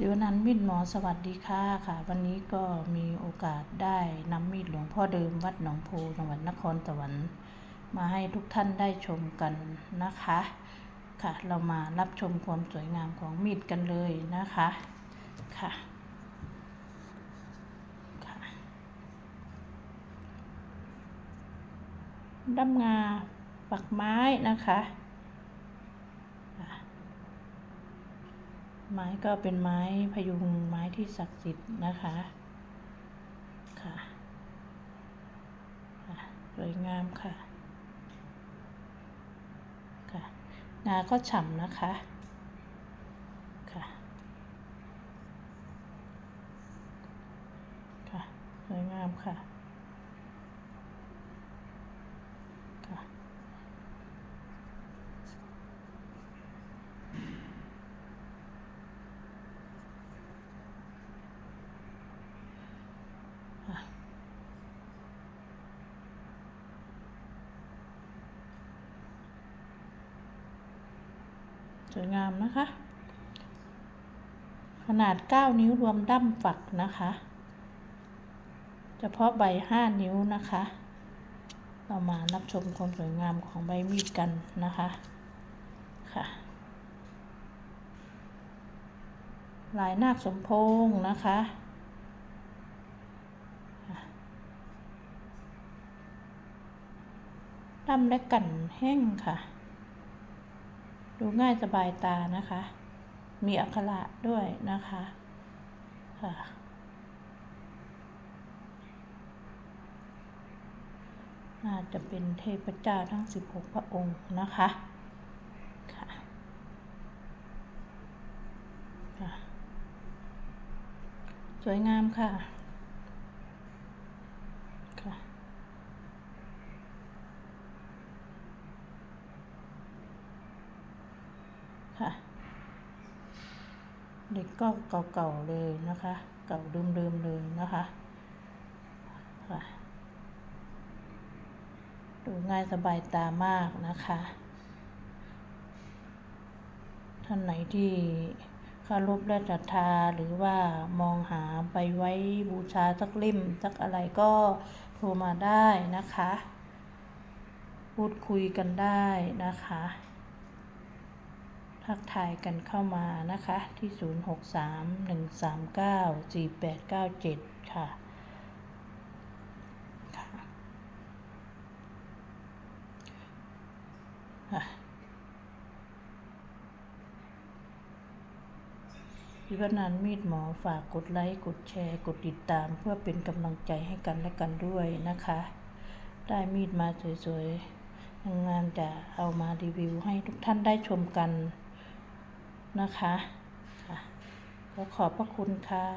ศิวนันท์มีดหมอสวัสดีค่ะค่ะ วันนี้ก็มีโอกาสได้นำมีดหลวงพ่อเดิมวัดหนองโพจังหวัดนครสวรรค์มาให้ทุกท่านได้ชมกันนะคะ ค่ะ เรามารับชมความสวยงามของมีดกันเลยนะคะค่ะค่ะด้ามงาปักไม้นะคะค่ะ ไม้ก็เป็นไม้พยุงไม้ที่ศักดิ์สิทธิ์นะคะค่ะสวยงามค่ะค่ะงาก็ฉ่ำนะคะค่ะค่ะสวยงามค่ะ ค่ะ สวยงามนะคะ ขนาด 9 นิ้วรวมด้ามฝักนะคะเฉพาะใบ 5 นิ้วนะคะ เรามารับชมความสวยงามของใบมีดกันนะคะค่ะ ลายนาคสมพงษ์นะคะดำและกันแห้งค่ะ ดูง่ายสบายตานะคะ มีอักขระด้วยนะคะค่ะน่าจะเป็นเทพเจ้าทั้ง 16 พระองค์นะคะค่ะสวยงามค่ะ ค่ะเด็กก็เก่าๆเลยนะคะ เก่าเดิมๆเลยนะคะค่ะดูง่ายสบายตามากนะคะ ท่านไหนที่คารพและศรัทธาหรือว่ามองหาไปไว้บูชาสักเล่มสักอะไรก็โทรมาได้นะคะ พูดคุยกันได้นะคะ ทักทายกันเข้ามานะคะ ที่ 0631394897 ค่ะค่ะค่ะพิวนันมีดหมอฝากกดไลค์ กดแชร์ กดติดตาม เพื่อเป็นกำลังใจให้กันและกันด้วยนะคะ ได้มีดมาสวยๆงานจะเอามารีวิวให้ทุกท่านได้ชมกัน นะคะค่ะก็ขอบพระคุณค่ะ